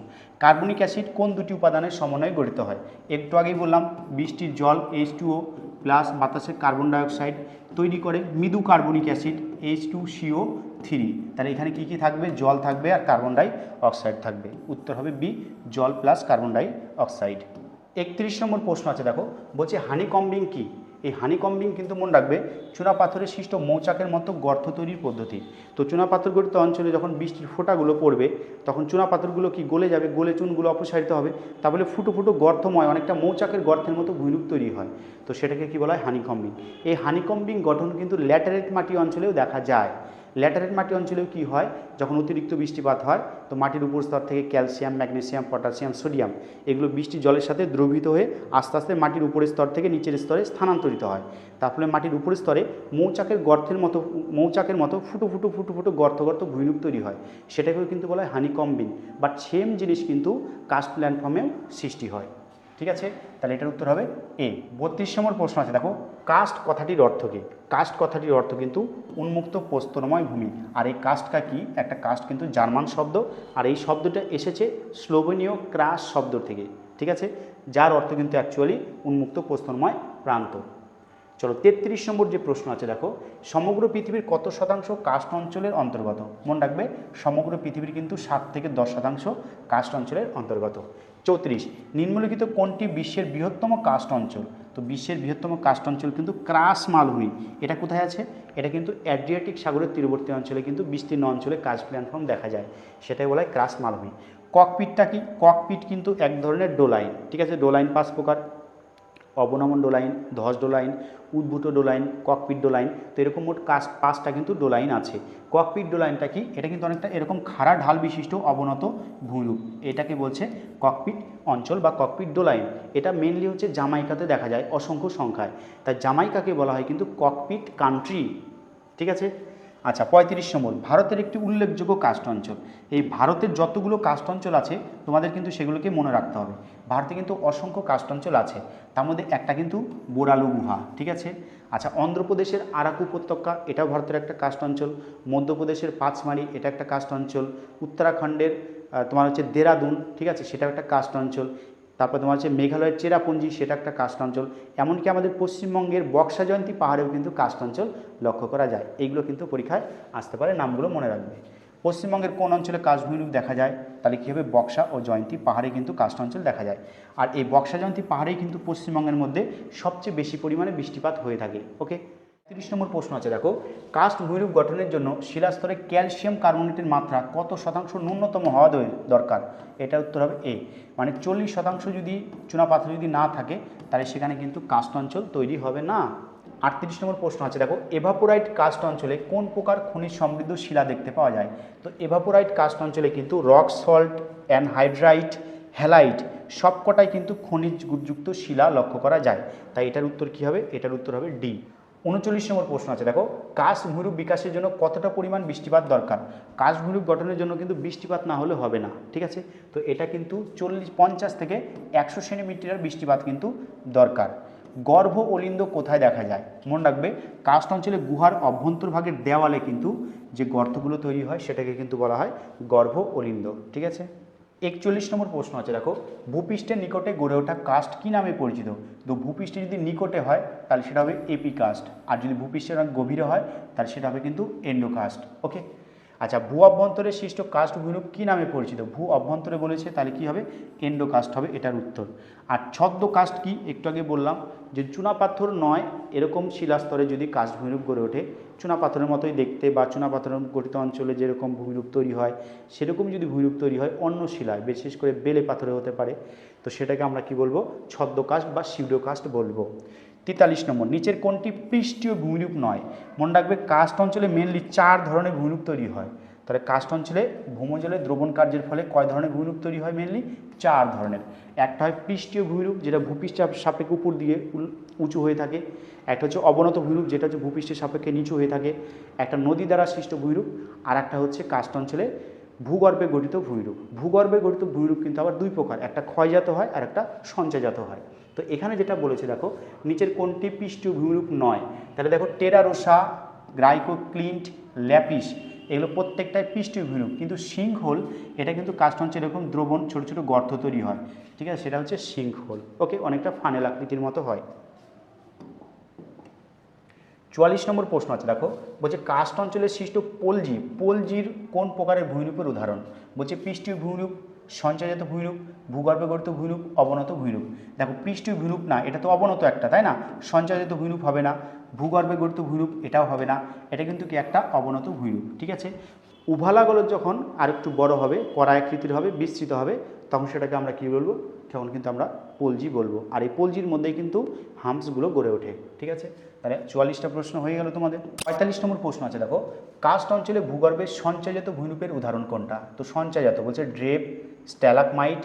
কার্বনিক অ্যাসিড কোন দুটি উপাদানের সমন্বয়ে গঠিত হয়? একটু আগেই বললাম, বৃষ্টির জল এইচ টু প্লাস বাতাসের কার্বন ডাইঅক্সাইড তৈরি করে মৃদু carbonic acid H two CO three তাহলে এখানে কী কী থাকবে? জল থাকবে আর কার্বন ডাই অক্সাইড থাকবে। উত্তর হবে বি জল প্লাস কার্বন ডাই অক্সাইড একত্রিশ নম্বর প্রশ্ন আছে, দেখো। বলছে হানি কম্বিং কী? এই হানি কম্বিং কিন্তু মনে রাখবে, চুনা পাথরের সৃষ্ট মৌচাকের মতো গর্ত তৈরির পদ্ধতি। তো চুনা পাথর গঠিত অঞ্চলে যখন বৃষ্টির ফোঁটাগুলো পড়বে, তখন চুনা পাথরগুলো কি গলে যাবে? গলে চুনগুলো অপসারিত হবে। তাহলে ফুটো ফুটো গর্তময়, অনেকটা মৌচাকের গর্তের মতো ভূমিরূপ তৈরি হয়। তো সেটাকে কি বলা হয়? হানিকম্বিং। এই হানিকম্বিং গঠন কিন্তু ল্যাটারেট মাটি অঞ্চলেও দেখা যায়। ল্যাটারেট মাটি অঞ্চলেও কি হয়? যখন অতিরিক্ত বৃষ্টিপাত হয়, তো মাটির উপর স্তর থেকে ক্যালসিয়াম, ম্যাগনেসিয়াম পটাশিয়াম সোডিয়াম এগুলো বৃষ্টি জলের সাথে দ্রবীভূত হয়ে আস্তে আস্তে মাটির উপরের স্তর থেকে নিচের স্তরে স্থানান্তরিত হয়। তার ফলে মাটির উপরের স্তরে মৌচাকের গর্তের মতো, মৌচাকের মতো ফুটো ফুটো ফুটো ফুটো গর্ত গর্ত ভূমিরূপ তৈরি হয়। সেটাকেও কিন্তু বলা হয় হানিকম্বিং বাট সেম জিনিস কিন্তু কাস্ট প্ল্যাটফর্মেও সৃষ্টি হয়। ঠিক আছে? তাহলে এটার উত্তর হবে এ বত্রিশ নম্বর প্রশ্ন আছে, দেখো। কাস্ট কথাটির অর্থ কী? কাস্ট কথাটির অর্থ কিন্তু উন্মুক্ত প্রস্তরময় ভূমি। আর এই কাস্টটা কি? একটা কাস্ট কিন্তু জার্মান শব্দ। আর এই শব্দটা এসেছে স্লোভেনীয় ক্রাস শব্দ থেকে, ঠিক আছে? যার অর্থ কিন্তু অ্যাকচুয়ালি উন্মুক্ত প্রস্তরময় প্রান্ত। চলো, তেত্রিশ নম্বর যে প্রশ্ন আছে, দেখো। সমগ্র পৃথিবীর কত শতাংশ কাস্ট অঞ্চলের অন্তর্গত? মনে রাখবে, সমগ্র পৃথিবীর কিন্তু সাত থেকে দশ শতাংশ কাস্ট অঞ্চলের অন্তর্গত। চৌত্রিশ। নিম্নলিখিত কোনটি বিশ্বের বৃহত্তম কাস্ট অঞ্চল? তো বিশ্বের বৃহত্তম কাস্ট অঞ্চল কিন্তু ক্রাস মালভূমি এটা কোথায় আছে? এটা কিন্তু অ্যাড্রিয়াটিক সাগরের তীরবর্তী অঞ্চলে কিন্তু বিস্তীর্ণ অঞ্চলে কাজ প্ল্যানফর্ম দেখা যায়। সেটাই বলা হয় ক্রাস মালভূমি ককপিটটা কি? ককপিট কিন্তু এক ধরনের ডোলাইন। ঠিক আছে? ডোলাইন পাঁচ প্রকার। অবনমন ডোলাইন, ধস ডোলাইন, উদ্ভূত ডোলাইন, ককপিট ডোলাইন, তো এরকম মোট কাজ, পাঁচটা কিন্তু ডোলাইন আছে। ককপিট ডোলাইনটা কি? এটা কিন্তু অনেকটা এরকম খাড়া ঢাল বিশিষ্ট অবনত ভূমিরূপ। এটাকে বলছে ককপিট অঞ্চল বা ককপিট ডোলাইন। এটা মেনলি হচ্ছে জামাইকাতে দেখা যায়, অসংখ্য সংখ্যায়। তাই জামাইকাকে বলা হয় কিন্তু ককপিট কান্ট্রি। ঠিক আছে? আচ্ছা পঁয়ত্রিশ নম্বর, ভারতের একটি উল্লেখযোগ্য কাস্ট অঞ্চল। এই ভারতের যতগুলো কাস্ট অঞ্চল আছে, তোমাদের কিন্তু সেগুলোকে মনে রাখতে হবে। ভারতে কিন্তু অসংখ্য কাস্ট অঞ্চল আছে। তার মধ্যে একটা কিন্তু বোরালু গুহা, ঠিক আছে? আচ্ছা অন্ধ্রপ্রদেশের আরাকু উপত্যকা, এটাও ভারতের একটা কাস্ট অঞ্চল। মধ্যপ্রদেশের পাঁচমারি, এটা একটা কাস্ট অঞ্চল। উত্তরাখণ্ডের তোমার হচ্ছে দেরাদুন, ঠিক আছে? সেটাও একটা কাস্ট অঞ্চল। তারপর তোমার হচ্ছে মেঘালয়ের চেরাপুঞ্জি, সেটা একটা কাস্ট অঞ্চল। এমনকি আমাদের পশ্চিমবঙ্গের বক্সা জয়ন্তী পাহাড়েও কিন্তু কাস্ট অঞ্চল লক্ষ্য করা যায়। এইগুলো কিন্তু পরীক্ষায় আসতে পারে, নামগুলো মনে রাখবে। পশ্চিমবঙ্গের কোন অঞ্চলে কাস্ট ভূমিরূপ দেখা যায়, তাহলে কী হবে? বক্সা ও জয়ন্তী পাহাড়ে কিন্তু কাস্ট অঞ্চল দেখা যায়। আর এই বক্সা জয়ন্তী পাহাড়েই কিন্তু পশ্চিমবঙ্গের মধ্যে সবচেয়ে বেশি পরিমাণে বৃষ্টিপাত হয়ে থাকে ওকে তিরিশ নম্বর প্রশ্ন আছে, দেখো, কাস্ট ভূমিরূপ গঠনের জন্য শিলাস্তরে ক্যালসিয়াম কার্বনেটের মাত্রা কত শতাংশ ন্যূনতম হওয়া দরকার? এটা উত্তর হবে এ। মানে চল্লিশ শতাংশ যদি চুনাপাথর যদি না থাকে, তাহলে সেখানে কিন্তু কাস্ট অঞ্চল তৈরি হবে না। আটত্রিশ নম্বর প্রশ্ন আছে, দেখো, এভাপোরাইট কাস্ট অঞ্চলে কোন প্রকার খনিজ সমৃদ্ধ শিলা দেখতে পাওয়া যায়? তো এভাপোরাইট কাস্ট অঞ্চলে কিন্তু রক, সল্ট, অ্যানহাইড্রাইট, হ্যালাইট সবকটাই কিন্তু খনিজ খনিজযুক্ত শিলা লক্ষ্য করা যায়। তাই এটার উত্তর কী হবে? এটার উত্তর হবে ডি। উনচল্লিশ নম্বর প্রশ্ন আছে। দেখো কাস্ট ভূমিরূপ বিকাশের জন্য কতটা পরিমাণ বৃষ্টিপাত দরকার? কাস্ট ভূমিরূপ গঠনের জন্য কিন্তু বৃষ্টিপাত না হলে হবে না, ঠিক আছে? তো এটা কিন্তু চল্লিশ, পঞ্চাশ থেকে একশো সেন্টিমিটার বৃষ্টিপাত কিন্তু দরকার। গর্ভ অলিন্দ কোথায় দেখা যায়? মনে রাখবে কাস্ট অঞ্চলে গুহার অভ্যন্তরভাগের দেওয়ালে কিন্তু যে গর্তগুলো তৈরি হয়, সেটাকে কিন্তু বলা হয় গর্ভ অলিন্দ, ঠিক আছে? একচল্লিশ নম্বর প্রশ্ন আছে, দেখো, ভূপৃষ্ঠের নিকটে গড়ে ওঠা কাস্ট কী নামে পরিচিত? তো ভূপৃষ্ঠে যদি নিকটে হয়, তাহলে সেটা হবে এপি কাস্ট আর যদি ভূপৃষ্ঠের অনেক গভীরে হয়, তাহলে সেটা হবে কিন্তু এন্ডোকাস্ট ওকে আচ্ছা ভূ অভ্যন্তরে সৃষ্ট কাস্ট ভূমিরূপ কী নামে পরিচিত? ভূ অভ্যন্তরে বলেছে তাহলে কী হবে? এন্ডোকাস্ট হবে, এটার উত্তর। আর ছদ্ম কাস্ট কি? একটু আগে বললাম যে চুনাপাথর নয়, এরকম শিলাস্তরে যদি কাস্ট ভূমিরূপ গড়ে ওঠে, চুনাপাথরের মতোই দেখতে বা চুনাপাথরের গঠিত অঞ্চলে যেরকম ভূমিরূপ তৈরি হয়, সেরকম যদি ভূমিরূপ তৈরি হয় অন্য শিলায়, বিশেষ করে বেলে পাথরে হতে পারে। তো সেটাকে আমরা কি বলব? ছদ্মকাস্ট বা শিউডোকাস্ট বলব। তেতাল্লিশ নম্বর, নিচের কোনটি পৃষ্ঠীয় ভূমিরূপ নয়। মনে রাখবে কাস্ট অঞ্চলে মেনলি চার ধরনের ভূমিরূপ তৈরি হয়। তাহলে কাস্ট অঞ্চলে ভূমজলে দ্রবণ কার্যের ফলে কয় ধরনের ভূমিরূপ তৈরি হয় মেনলি চার ধরনের। একটা হয় পৃষ্ঠীয় ভূমিরূপ, যেটা ভূপৃষ্ঠের সাপেক্ষে উপর দিয়ে উঁচু হয়ে থাকে। একটা হচ্ছে অবনত ভূমিরূপ, যেটা হচ্ছে ভূপৃষ্ঠের সাপেক্ষে নিচু হয়ে থাকে। একটা নদী দ্বারা সৃষ্ট ভূমিরূপ আর একটা হচ্ছে কাস্ট অঞ্চলে ভূগর্ভে গঠিত ভূমিরূপ। ভূগর্ভে গঠিত ভূমিরূপ কিন্তু আবার দুই প্রকার, একটা ক্ষয়জাত হয় আর একটা সঞ্চয়জাত হয়। তো এখানে যেটা বলেছে, দেখো, নিচের কোনটি পৃষ্ঠীয় ভূমিরূপ নয়? তাহলে দেখো, টেরারোসা, গ্রাইকোক্লিন্ট, ল্যাপিস, এগুলো প্রত্যেকটাই পৃষ্ঠীয় ভূমিরূপ কিন্তু সিংহোল এটা কিন্তু কাস্ট হচ্ছে এরকম দ্রবণ, ছোটো ছোটো গর্ত তৈরি হয়। ঠিক আছে? সেটা হচ্ছে সিংহোল ওকে, অনেকটা ফানেল আকৃতির মতো হয়। চুয়াল্লিশ নম্বর প্রশ্ন আছে, দেখো, বলছে কাস্ট অঞ্চলে সৃষ্ট পলজি, পলজির কোন প্রকারের ভূমিরূপের উদাহরণ? বলছে পৃষ্ঠীয় ভূমিরূপ সঞ্চয়জাত ভূমিরূপ, ভূগর্ভে গঠিত ভূমিরূপ, অবনত ভূমিরূপ। দেখো, পৃষ্ঠীয় ভূমিরূপ না, এটা তো অবনত একটা, তাই না? সঞ্চয়জাত ভূমিরূপ হবে না, ভূগর্ভে গঠিত ভূমিরূপ, এটাও হবে না, এটা কিন্তু কি একটা অবনত ভূমিরূপ, ঠিক আছে? উভালাগুলো যখন আরেকটু বড় হবে করায়াকৃতির হবে, বিস্তৃত হবে, তখন সেটাকে আমরা কী বলব? তখন কিন্তু আমরা পলজি বলব। আর এই পলজির মধ্যেই কিন্তু হামসগুলো গড়ে ওঠে, ঠিক আছে? তাহলে চুয়াল্লিশটা প্রশ্ন হয়ে গেল তোমাদের। পঁয়তাল্লিশ নম্বর প্রশ্ন আছে, দেখো। কাস্ট অঞ্চলে ভূগর্ভের সঞ্চয়জাত ভূমিরূপের উদাহরণ কোনটা? তো সঞ্চয়জাত বলছে ড্রেপ স্ট্যালাকমাইট,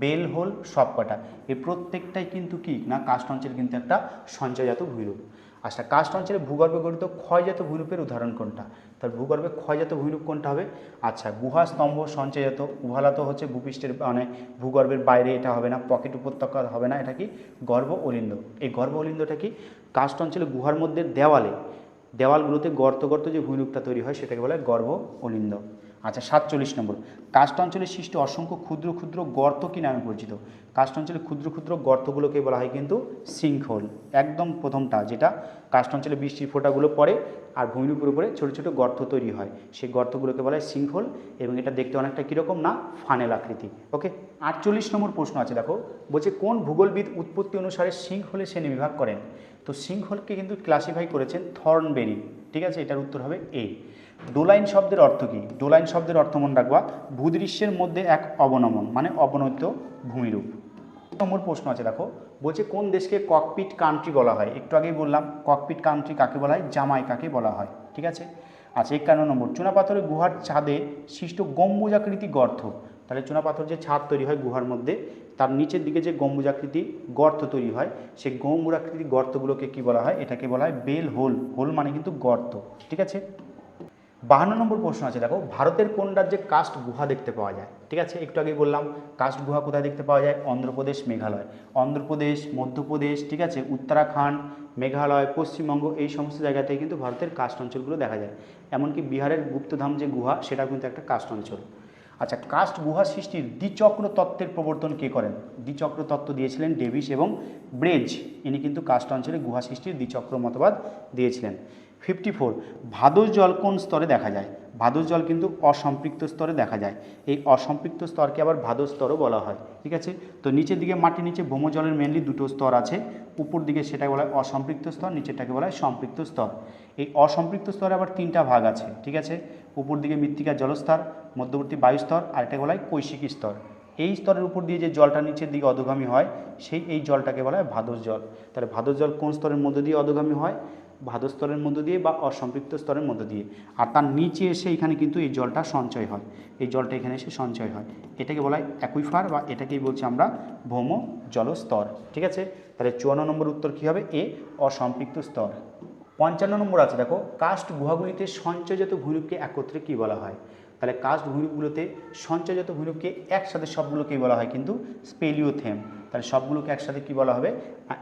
বেল হোল সবকটা। এই প্রত্যেকটাই কিন্তু কি? না, কাস্ট অঞ্চল কিন্তু একটা সঞ্চয়জাত ভূমিরূপ আচ্ছা কাস্ট অঞ্চলে ভূগর্ভে গঠিত ক্ষয়জাত ভূমিরূপের উদাহরণ কোনটা? তার ভূগর্ভে ক্ষয়জাত ভূমিরূপ কোনটা হবে? আচ্ছা গুহা স্তম্ভ সঞ্চয়জাত উভালা তো হচ্ছে ভূপৃষ্ঠের মানে ভূগর্ভের বাইরে, এটা হবে না, পকেট উপত্যকা হবে না, এটা কি? গর্ভ অলিন্দ। এই গর্ভ অলিন্দটা কি? কাস্ট অঞ্চলে গুহার মধ্যে দেওয়ালে, দেওয়ালগুলোতে গর্ত গর্ত যে ভূমিরূপটা তৈরি হয়, সেটাকে বলা গর্ভ অলিন্দ। আচ্ছা সাতচল্লিশ নম্বর। কাস্ট অঞ্চলে সৃষ্ট অসংখ্য ক্ষুদ্র ক্ষুদ্র গর্ত কি নামে পরিচিত? কাস্ট অঞ্চলে ক্ষুদ্র ক্ষুদ্র গর্তগুলোকে বলা হয় কিন্তু সিঙ্কহোল। একদম প্রথমটা, যেটা কাস্ট অঞ্চলে বৃষ্টির ফোঁটাগুলো পড়ে আর ভূমিরূপের উপরে ছোটো ছোটো গর্ত তৈরি হয়। সেই গর্তগুলোকে বলা হয় সিঙ্কহোল এবং এটা দেখতে অনেকটা কীরকম না, ফানেল আকৃতি। ওকে, আটচল্লিশ নম্বর প্রশ্ন আছে, দেখো। বলছে, কোন ভূগোলবিদ উৎপত্তি অনুসারে সিঙ্কহোলে শ্রেণি বিভাগ করেন? তো সিঙ্কহোলকে কিন্তু ক্লাসিফাই করেছেন থর্নবেরি। ঠিক আছে, এটার উত্তর হবে এ। ডোলাইন শব্দের অর্থ কী? ডোলাইন শব্দের অর্থ মনে রাখবা, ভূদৃশ্যের মধ্যে এক অবনমন মানে অবনত ভূমিরূপ। নম্বর প্রশ্ন আছে, দেখো, বলছে কোন দেশকে ককপিট কান্ট্রি বলা হয়? একটু আগেই বললাম ককপিট কান্ট্রি কাকে বলা হয়? জামাইকাকে বলা হয়, ঠিক আছে? আচ্ছা একান্ন নম্বর চুনাপাথরের গুহার ছাদে সৃষ্ট গম্বুজাকৃতি গর্ত। তাহলে চুনাপাথর যে ছাদ তৈরি হয় গুহার মধ্যে, তার নিচের দিকে যে গম্বুজাকৃতি গর্ত তৈরি হয়, সেই গম্বুজাকৃতি গর্তগুলোকে কি বলা হয়? এটাকে বলা হয় বেল হোল। হোল মানে কিন্তু গর্ত, ঠিক আছে? বাহান্ন নম্বর প্রশ্ন আছে, দেখো, ভারতের কোন রাজ্যে কাস্ট গুহা দেখতে পাওয়া যায়? ঠিক আছে? একটু আগেই বললাম, কাস্ট গুহা কোথায় দেখতে পাওয়া যায়? অন্ধ্রপ্রদেশ, মেঘালয়। অন্ধ্রপ্রদেশ, মধ্যপ্রদেশ, ঠিক আছে? উত্তরাখণ্ড, মেঘালয়, পশ্চিমবঙ্গ, এই সমস্ত জায়গাতে কিন্তু ভারতের কাস্ট অঞ্চলগুলো দেখা যায়। এমনকি বিহারের গুপ্তধাম যে গুহা, সেটা কিন্তু একটা কাস্ট অঞ্চল। আচ্ছা কাস্ট গুহা সৃষ্টির দ্বিচক্র তত্ত্বের প্রবর্তন কে করেন? দ্বিচক্র তত্ত্ব দিয়েছিলেন ডেভিস এবং ব্রেজ ইনি কিন্তু কাস্ট অঞ্চলে গুহা সৃষ্টির দ্বিচক্র মতবাদ দিয়েছিলেন। ফিফটি ফোর ভাদর জল কোন স্তরে দেখা যায়? ভাদর জল কিন্তু অসম্পৃক্ত স্তরে দেখা যায়। এই অসম্পৃক্ত স্তরকে আবার ভাদর স্তরও বলা হয়, ঠিক আছে? তো নিচের দিকে মাটির নিচে ভৌমজলের মেনলি দুটো স্তর আছে। উপর দিকে সেটাকে বলা হয় অসম্পৃক্ত স্তর, নিচেরটাকে বলা হয় সম্পৃক্ত স্তর। এই অসম্পৃক্ত স্তরে আবার তিনটা ভাগ আছে, ঠিক আছে? উপর দিকে মৃত্তিকার জলস্তর, মধ্যবর্তী বায়ুস্তর আর এটাকে বলা হয় কৈশিক স্তর। এই স্তরের উপর দিয়ে যে জলটা নিচের দিকে অধোগামী হয়, সেই এই জলটাকে বলা হয় ভাদর জল। তাহলে ভাদর জল কোন স্তরের মধ্য দিয়ে অধোগামী হয়? ভাদর স্তরের মধ্য দিয়ে বা অসম্পৃক্ত স্তরের মধ্য দিয়ে। আর তার নিচে এসে এখানে কিন্তু এই জলটা সঞ্চয় হয়। এই জলটা এখানে এসে সঞ্চয় হয়। এটাকে বলা হয় অ্যাকুইফার বা এটাকেই বলছি আমরা ভৌম জলস্তর ঠিক আছে? তাহলে চুয়ান্ন নম্বর উত্তর কী হবে? এ, অসম্পৃক্ত স্তর। পঞ্চান্ন নম্বর আছে, দেখো কাস্ট গুহাগুলিতে সঞ্চয়জাত ভূমিরূপকে একত্রে কী বলা হয়? তাহলে কাস্ট ভূমিরূপগুলোতে সঞ্চয়জাত ভূমিরূপকে একসাথে সবগুলোকেই বলা হয় কিন্তু স্পেলিওথেম। তাহলে সবগুলোকে একসাথে কি বলা হবে?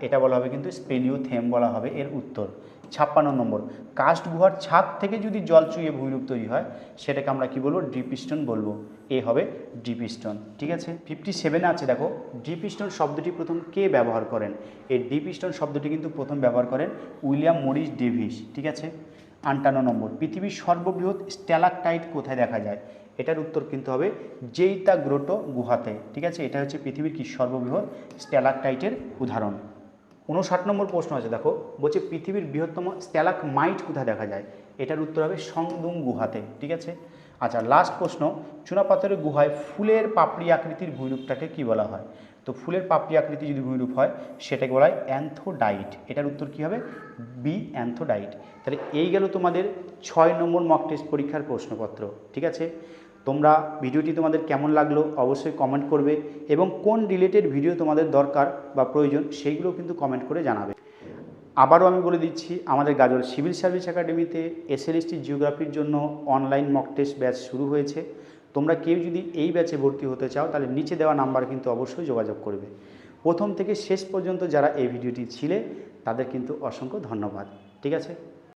এটা বলা হবে কিন্তু স্পেলিওথেম বলা হবে এর উত্তর। ছাপ্পান্ন নম্বর। কাস্ট গুহার ছাদ থেকে যদি জল চুইয়ে ভূমিরূপ তৈরি হয়, সেটাকে আমরা কি বলব? ড্রিপিস্টন বলব। এ হবে ড্রিপিস্টন ঠিক আছে? ফিফটি সেভেনে আছে, দেখো। ড্রিপিস্টন শব্দটি প্রথম কে ব্যবহার করেন? এই ড্রিপিস্টন শব্দটি কিন্তু প্রথম ব্যবহার করেন উইলিয়াম মরিস ডেভিস। ঠিক আছে? আটান্ন নম্বর। পৃথিবীর সর্ববৃহৎ স্ট্যালাকটাইট কোথায় দেখা যায়? এটার উত্তর কিন্তু হবে জেইতা গ্রোটো গুহাতে। ঠিক আছে? এটা হচ্ছে পৃথিবীর কি সর্ববৃহৎ স্ট্যালাকটাইটের উদাহরণ। উনষাট নম্বর প্রশ্ন আছে, দেখো। বলছে, পৃথিবীর বৃহত্তম স্ট্যালাক মাইট কোথায় দেখা যায়? এটার উত্তর হবে সংদুম গুহাতে, ঠিক আছে? আচ্ছা লাস্ট প্রশ্ন। চুনাপাথরের গুহায় ফুলের পাপড়ি আকৃতির ভূমিরূপটাকে কি বলা হয়? তো ফুলের পাপড়ি আকৃতি যদি ভূমিরূপ হয়, সেটাকে বলা হয় অ্যান্থোডাইট। এটার উত্তর কী হবে? B, anthodite. তাহলে এই গেল তোমাদের ছয় নম্বর মক টেস্ট পরীক্ষার প্রশ্নপত্র, ঠিক আছে? তোমরা ভিডিওটি তোমাদের কেমন লাগল অবশ্যই কমেন্ট করবে এবং কোন রিলেটেড ভিডিও তোমাদের দরকার বা প্রয়োজন সেইগুলো কিন্তু কমেন্ট করে জানাবে। আবারও আমি বলে দিচ্ছি, আমাদের গাজল সিভিল সার্ভিস একাডেমিতে এসএলএসটি জিওগ্রাফির জন্য অনলাইন মক টেস্ট ব্যাচ শুরু হয়েছে। তোমরা কেউ যদি এই ব্যাচে ভর্তি হতে চাও, তাহলে নিচে দেওয়া নাম্বার কিন্তু অবশ্যই যোগাযোগ করবে। প্রথম থেকে শেষ পর্যন্ত যারা এই ভিডিওটি ছিলে, তাদের কিন্তু অসংখ্য ধন্যবাদ। ঠিক আছে?